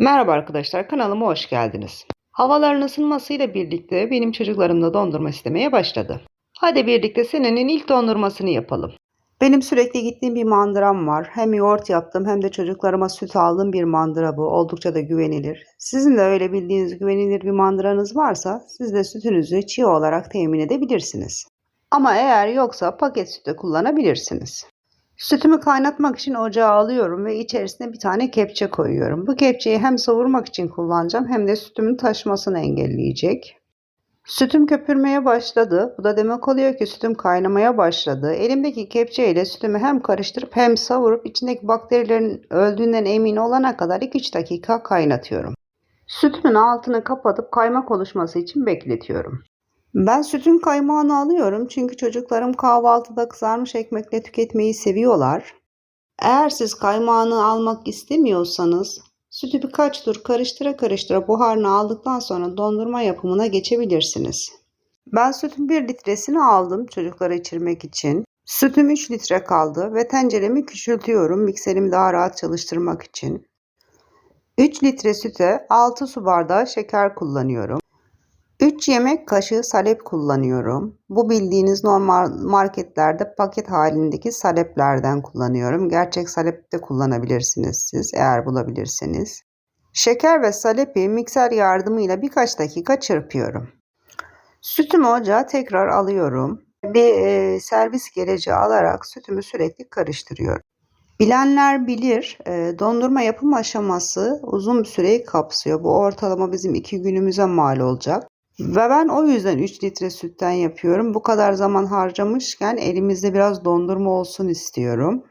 Merhaba arkadaşlar, kanalıma hoş geldiniz. Havaların ısınmasıyla birlikte benim çocuklarım da dondurma istemeye başladı. Hadi birlikte senenin ilk dondurmasını yapalım. Benim sürekli gittiğim bir mandıram var. Hem yoğurt yaptım hem de çocuklarıma süt aldığım bir mandıra bu. Oldukça da güvenilir. Sizin de öyle bildiğiniz güvenilir bir mandıranız varsa siz de sütünüzü çiğ olarak temin edebilirsiniz. Ama eğer yoksa paket süt de kullanabilirsiniz. Sütümü kaynatmak için ocağa alıyorum ve içerisine bir tane kepçe koyuyorum. Bu kepçeyi hem savurmak için kullanacağım hem de sütümün taşmasını engelleyecek. Sütüm köpürmeye başladı. Bu da demek oluyor ki sütüm kaynamaya başladı. Elimdeki kepçe ile sütümü hem karıştırıp hem savurup içindeki bakterilerin öldüğünden emin olana kadar 2-3 dakika kaynatıyorum. Sütümün altını kapatıp kaymak oluşması için bekletiyorum. Ben sütün kaymağını alıyorum çünkü çocuklarım kahvaltıda kızarmış ekmekle tüketmeyi seviyorlar. Eğer siz kaymağını almak istemiyorsanız sütü birkaç tur karıştıra karıştıra buharını aldıktan sonra dondurma yapımına geçebilirsiniz. Ben sütün 1 litresini aldım çocuklara içirmek için. Sütüm 3 litre kaldı ve tenceremi küçültüyorum mikserimi daha rahat çalıştırmak için. 3 litre süte 6 su bardağı şeker kullanıyorum. 3 yemek kaşığı salep kullanıyorum. Bu bildiğiniz normal marketlerde paket halindeki saleplerden kullanıyorum. Gerçek salep de kullanabilirsiniz siz eğer bulabilirseniz. Şeker ve salepi mikser yardımıyla birkaç dakika çırpıyorum. Sütümü ocağa tekrar alıyorum. Bir e, servis gereci alarak sütümü sürekli karıştırıyorum. Bilenler bilir e, dondurma yapım aşaması uzun bir süreyi kapsıyor. Bu ortalama bizim iki günümüze mal olacak. Ve ben o yüzden 3 litre sütten yapıyorum. Bu kadar zaman harcamışken elimizde biraz dondurma olsun istiyorum.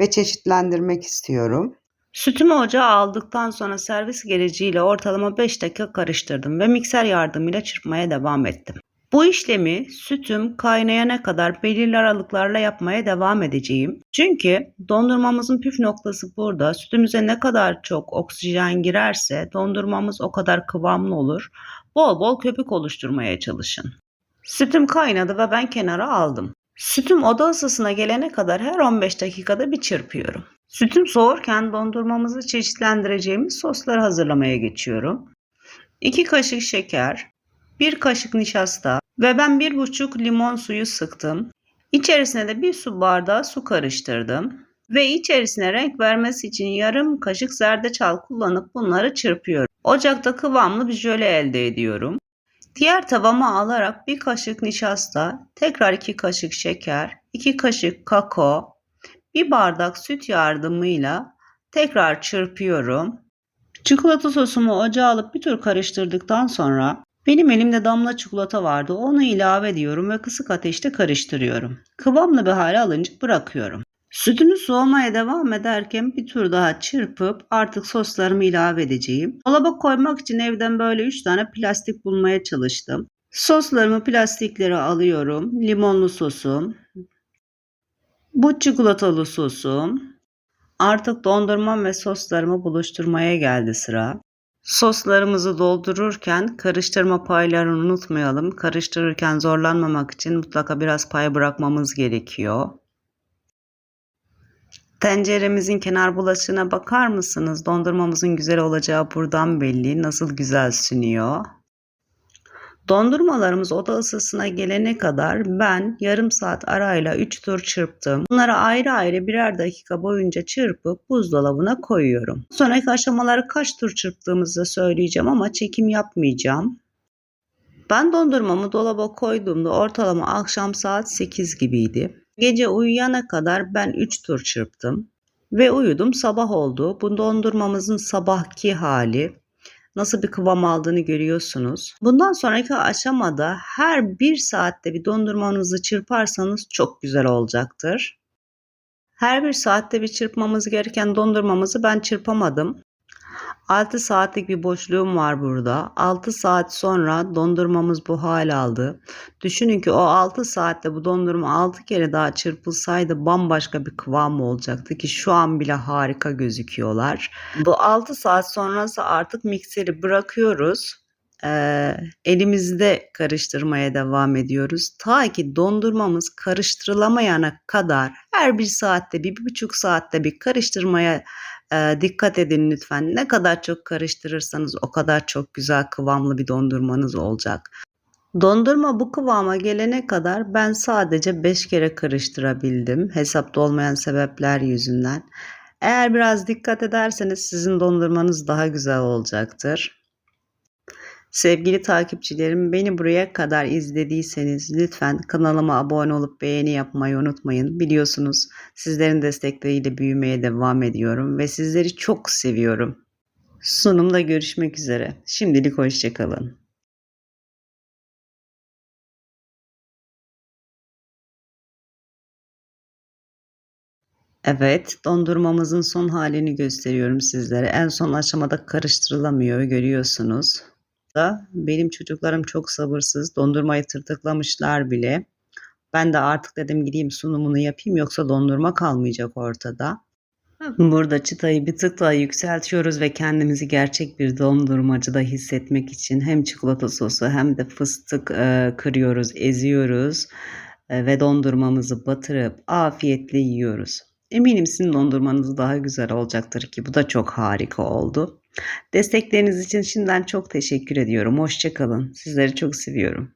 Ve çeşitlendirmek istiyorum. Sütümü ocağa aldıktan sonra servis gereciyle ortalama 5 dakika karıştırdım ve mikser yardımıyla çırpmaya devam ettim. Bu işlemi sütüm kaynayana kadar belirli aralıklarla yapmaya devam edeceğim. Çünkü dondurmamızın püf noktası burada. Sütümüze ne kadar çok oksijen girerse dondurmamız o kadar kıvamlı olur. Bol bol köpük oluşturmaya çalışın. Sütüm kaynadı ve ben kenara aldım. Sütüm oda ısısına gelene kadar her 15 dakikada bir çırpıyorum. Sütüm soğurken dondurmamızı çeşitlendireceğimiz sosları hazırlamaya geçiyorum. 2 kaşık şeker, 1 kaşık nişasta ve ben 1,5 limon suyu sıktım. İçerisine de 1 su bardağı su karıştırdım. Ve içerisine renk vermesi için yarım kaşık zerdeçal kullanıp bunları çırpıyorum. Ocakta kıvamlı bir jöle elde ediyorum. Diğer tavama alarak bir kaşık nişasta, tekrar 2 kaşık şeker, 2 kaşık kakao, bir bardak süt yardımıyla tekrar çırpıyorum. Çikolata sosumu ocağa alıp bir tur karıştırdıktan sonra benim elimde damla çikolata vardı. Onu ilave ediyorum ve kısık ateşte karıştırıyorum. Kıvamlı bir hale alınca bırakıyorum. Sütümü soğumaya devam ederken bir tur daha çırpıp artık soslarımı ilave edeceğim. Dolaba koymak için evden böyle 3 tane plastik bulmaya çalıştım. Soslarımı plastiklere alıyorum. Limonlu sosum. Bu çikolatalı sosum. Artık dondurmam ve soslarımı buluşturmaya geldi sıra. Soslarımızı doldururken karıştırma paylarını unutmayalım. Karıştırırken zorlanmamak için mutlaka biraz pay bırakmamız gerekiyor. Tenceremizin kenar bulaşığına bakar mısınız? Dondurmamızın güzel olacağı buradan belli. Nasıl güzel sünüyor. Dondurmalarımız oda ısısına gelene kadar ben yarım saat arayla 3 tur çırptım. Bunları ayrı ayrı birer dakika boyunca çırpıp buzdolabına koyuyorum. Sonraki aşamaları kaç tur çırptığımızı söyleyeceğim ama çekim yapmayacağım. Ben dondurmamı dolaba koyduğumda ortalama akşam saat 8 gibiydi. Gece uyuyana kadar ben 3 tur çırptım ve uyudum sabah oldu. Bu dondurmamızın sabahki hali nasıl bir kıvam aldığını görüyorsunuz. Bundan sonraki aşamada her bir saatte bir dondurmanızı çırparsanız çok güzel olacaktır. Her bir saatte bir çırpmamız gereken dondurmamızı ben çırpamadım. 6 saatlik bir boşluğum var burada. 6 saat sonra dondurmamız bu hal aldı. Düşünün ki o 6 saatte bu dondurma 6 kere daha çırpılsaydı bambaşka bir kıvam olacaktı ki şu an bile harika gözüküyorlar. Bu 6 saat sonrası artık mikseri bırakıyoruz. Eee, elimizde karıştırmaya devam ediyoruz. Ta ki dondurmamız karıştırılamayana kadar her bir saatte, bir, bir buçuk saatte bir karıştırmaya eee, dikkat edin lütfen. Ne kadar çok karıştırırsanız o kadar çok güzel kıvamlı bir dondurmanız olacak. Dondurma bu kıvama gelene kadar ben sadece 5 kere karıştırabildim. Hesapta olmayan sebepler yüzünden. Eğer biraz dikkat ederseniz sizin dondurmanız daha güzel olacaktır. Sevgili takipçilerim beni buraya kadar izlediyseniz lütfen kanalıma abone olup beğeni yapmayı unutmayın. Biliyorsunuz sizlerin destekleriyle büyümeye devam ediyorum ve sizleri çok seviyorum. Sunumda görüşmek üzere. Şimdilik hoşçakalın. Evet, dondurmamızın son halini gösteriyorum sizlere. En son aşamada karıştırılamıyor görüyorsunuz. Da benim çocuklarım çok sabırsız. Dondurmayı tırtıklamışlar bile. Ben de artık dedim gideyim sunumunu yapayım yoksa dondurma kalmayacak ortada. Burada çıtayı bir tık daha yükseltiyoruz ve kendimizi gerçek bir dondurmacıda hissetmek için hem çikolata sosu hem de fıstık e, kırıyoruz, eziyoruz e, ve dondurmamızı batırıp afiyetle yiyoruz. Eminim sizin dondurmanız daha güzel olacaktır ki bu da çok harika oldu. Destekleriniz için şimdiden çok teşekkür ediyorum. Hoşçakalın. Sizleri çok seviyorum.